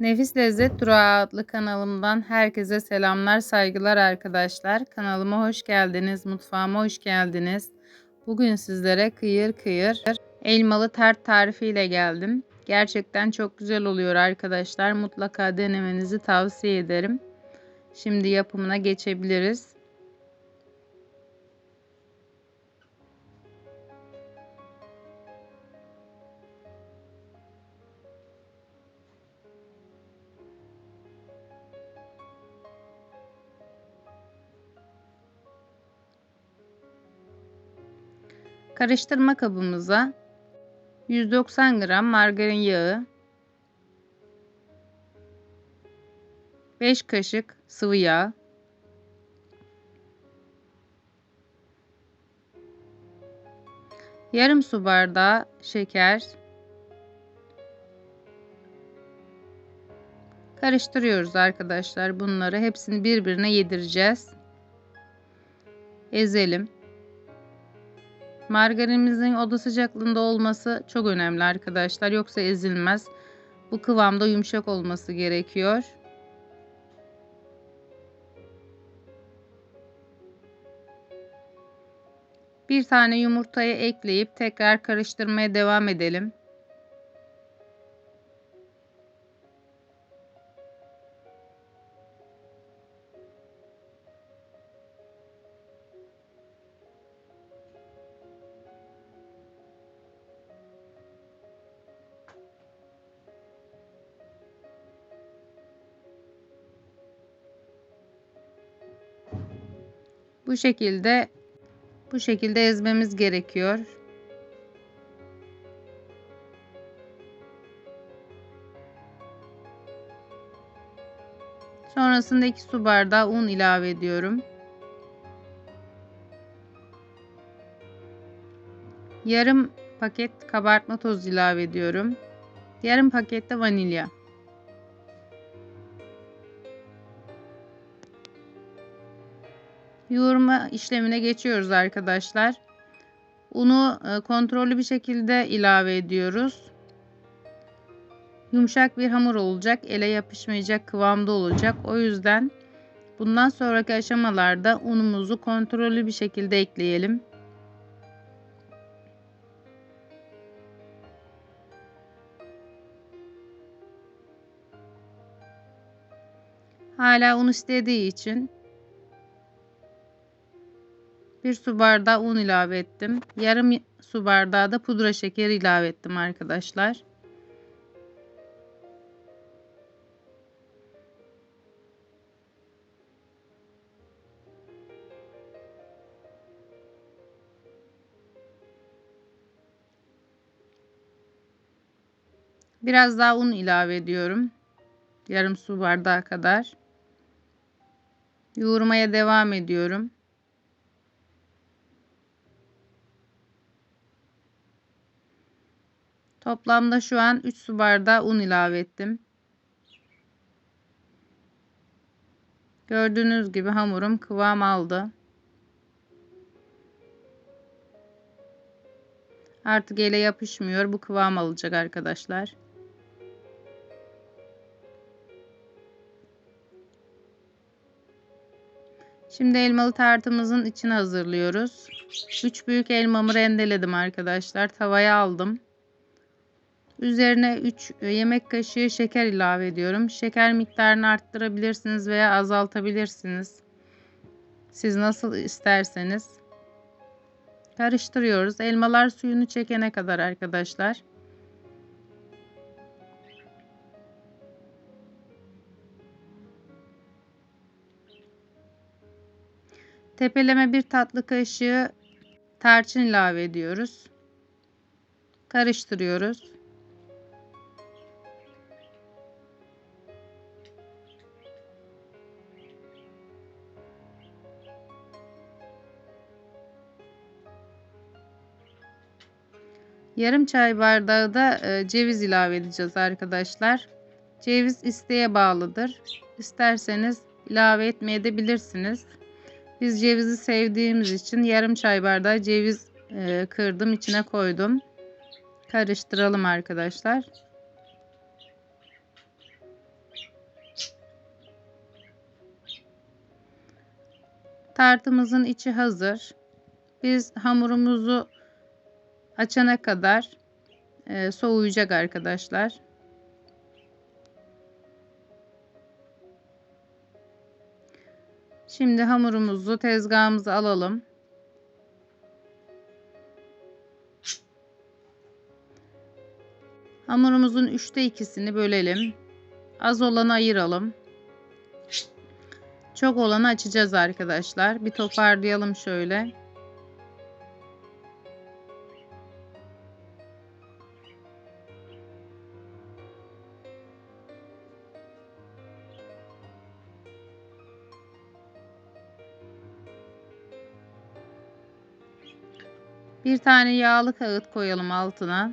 Nefis Lezzet Durağı adlı kanalımdan herkese selamlar, saygılar arkadaşlar. Kanalıma hoş geldiniz, mutfağıma hoş geldiniz. Bugün sizlere kıyır kıyır elmalı tart tarifiyle geldim. Gerçekten çok güzel oluyor arkadaşlar. Mutlaka denemenizi tavsiye ederim. Şimdi yapımına geçebiliriz. Karıştırma kabımıza 190 gram margarin yağı, 5 kaşık sıvı yağ, yarım su bardağı şeker, karıştırıyoruz arkadaşlar. Bunları hepsini birbirine yedireceğiz. Ezelim. Margarinimizin oda sıcaklığında olması çok önemli arkadaşlar. Yoksa ezilmez. Bu kıvamda yumuşak olması gerekiyor. Bir tane yumurtayı ekleyip tekrar karıştırmaya devam edelim. Bu şekilde bu şekilde ezmemiz gerekiyor. Sonrasında 2 su bardağı un ilave ediyorum. Yarım paket kabartma tozu ilave ediyorum. Yarım paket de vanilya. Yoğurma işlemine geçiyoruz arkadaşlar. Unu e, kontrollü bir şekilde ilave ediyoruz. Yumuşak bir hamur olacak. Ele yapışmayacak kıvamda olacak. O yüzden bundan sonraki aşamalarda unumuzu kontrollü bir şekilde ekleyelim. Hala un istediği için bir su bardağı un ilave ettim. Yarım su bardağı da pudra şekeri ilave ettim arkadaşlar. Biraz daha un ilave ediyorum. Yarım su bardağı kadar. Yoğurmaya devam ediyorum. Toplamda şu an 3 su bardağı un ilave ettim. Gördüğünüz gibi hamurum kıvam aldı. Artık ele yapışmıyor. Bu kıvam alacak arkadaşlar. Şimdi elmalı tartımızın içini hazırlıyoruz. 3 büyük elmamı rendeledim arkadaşlar. Tavaya aldım. Üzerine 3 yemek kaşığı şeker ilave ediyorum. Şeker miktarını arttırabilirsiniz veya azaltabilirsiniz. Siz nasıl isterseniz. Karıştırıyoruz. Elmalar suyunu çekene kadar arkadaşlar. Tepeleme bir tatlı kaşığı tarçın ilave ediyoruz. Karıştırıyoruz. Yarım çay bardağı da e, ceviz ilave edeceğiz arkadaşlar. Ceviz isteğe bağlıdır. İsterseniz ilave etmeye de bilirsiniz. Biz cevizi sevdiğimiz için yarım çay bardağı ceviz e, kırdım içine koydum. Karıştıralım arkadaşlar. Tartımızın içi hazır. Biz hamurumuzu açana kadar e, soğuyacak arkadaşlar. Şimdi hamurumuzu tezgahımıza alalım. Hamurumuzun üçte ikisini bölelim. Az olanı ayıralım. Çok olanı açacağız arkadaşlar. Bir toparlayalım şöyle. Bir tane yağlı kağıt koyalım altına.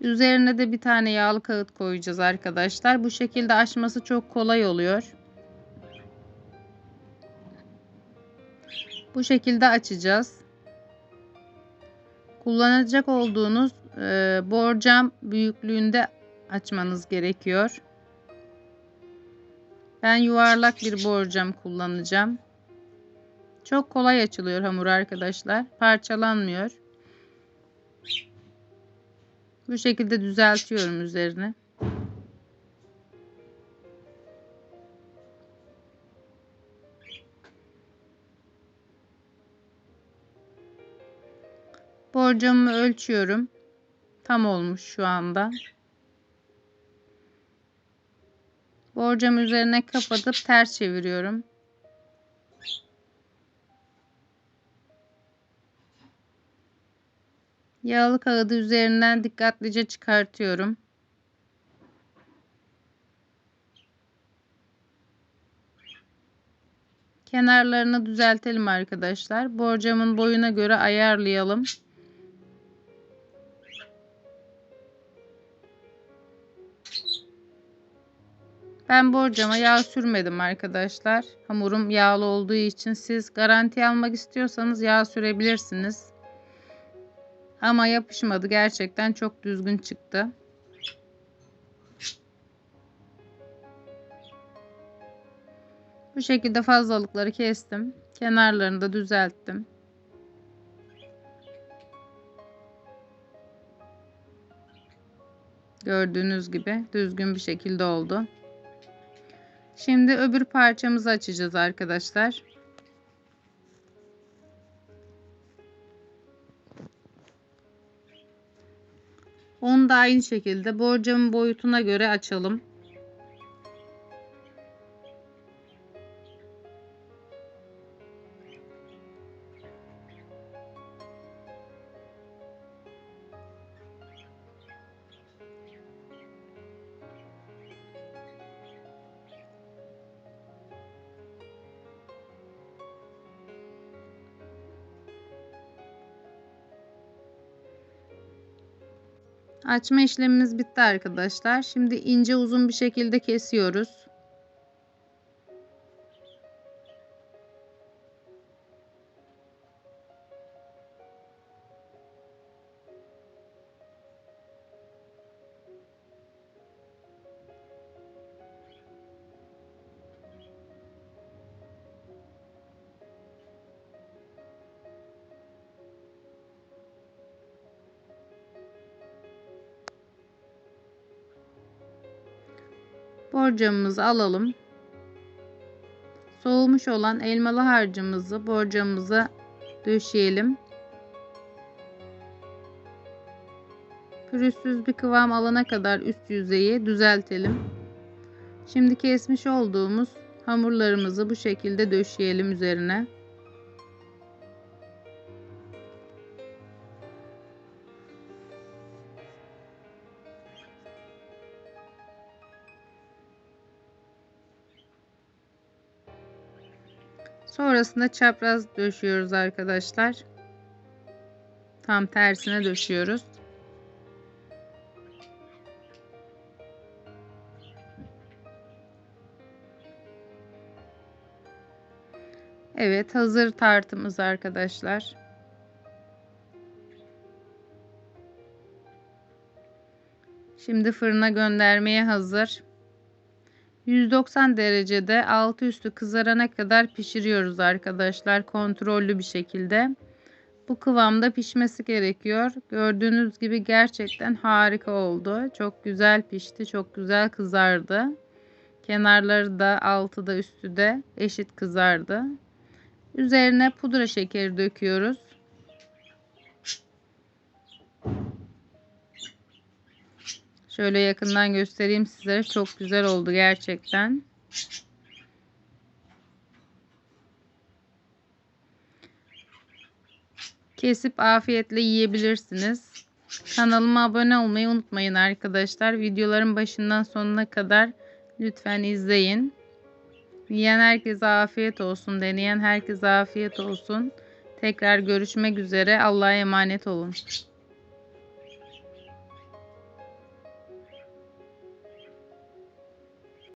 Üzerine de bir tane yağlı kağıt koyacağız arkadaşlar. Bu şekilde açması çok kolay oluyor. Bu şekilde açacağız. Kullanacak olduğunuz e, borcam büyüklüğünde açmanız gerekiyor. Ben yuvarlak bir borcam kullanacağım. Çok kolay açılıyor hamur arkadaşlar. Parçalanmıyor. Bu şekilde düzeltiyorum üzerine. Borcamımı ölçüyorum. Tam olmuş şu anda. Borcamı üzerine kapatıp ters çeviriyorum. Yağlı kağıdı üzerinden dikkatlice çıkartıyorum. Kenarlarını düzeltelim arkadaşlar. Borcamın boyuna göre ayarlayalım. Ben borcama yağ sürmedim arkadaşlar. Hamurum yağlı olduğu için siz garanti almak istiyorsanız yağ sürebilirsiniz. Ama yapışmadı. Gerçekten çok düzgün çıktı. Bu şekilde fazlalıkları kestim. Kenarlarını da düzelttim. Gördüğünüz gibi düzgün bir şekilde oldu. Şimdi öbür parçamızı açacağız arkadaşlar. Onu da aynı şekilde borcamın boyutuna göre açalım. Açma işlemimiz bitti arkadaşlar. Şimdi ince uzun bir şekilde kesiyoruz. Borcamımızı alalım. Soğumuş olan elmalı harcımızı borcamımıza döşeyelim. Pürüzsüz bir kıvam alana kadar üst yüzeyi düzeltelim. Şimdi kesmiş olduğumuz hamurlarımızı bu şekilde döşeyelim üzerine. Sonrasında çapraz döşüyoruz arkadaşlar. Tam tersine döşüyoruz. Evet hazır tartımız arkadaşlar. Şimdi fırına göndermeye hazır. 190 derecede altı üstü kızarana kadar pişiriyoruz arkadaşlar kontrollü bir şekilde. Bu kıvamda pişmesi gerekiyor. Gördüğünüz gibi gerçekten harika oldu. Çok güzel pişti, çok güzel kızardı. Kenarları da altı da üstü de eşit kızardı. Üzerine pudra şekeri döküyoruz. Şöyle yakından göstereyim sizlere. Çok güzel oldu gerçekten. Kesip afiyetle yiyebilirsiniz. Kanalıma abone olmayı unutmayın arkadaşlar. Videoların başından sonuna kadar lütfen izleyin. Yiyen herkese afiyet olsun. Deneyen herkese afiyet olsun. Tekrar görüşmek üzere. Allah'a emanet olun.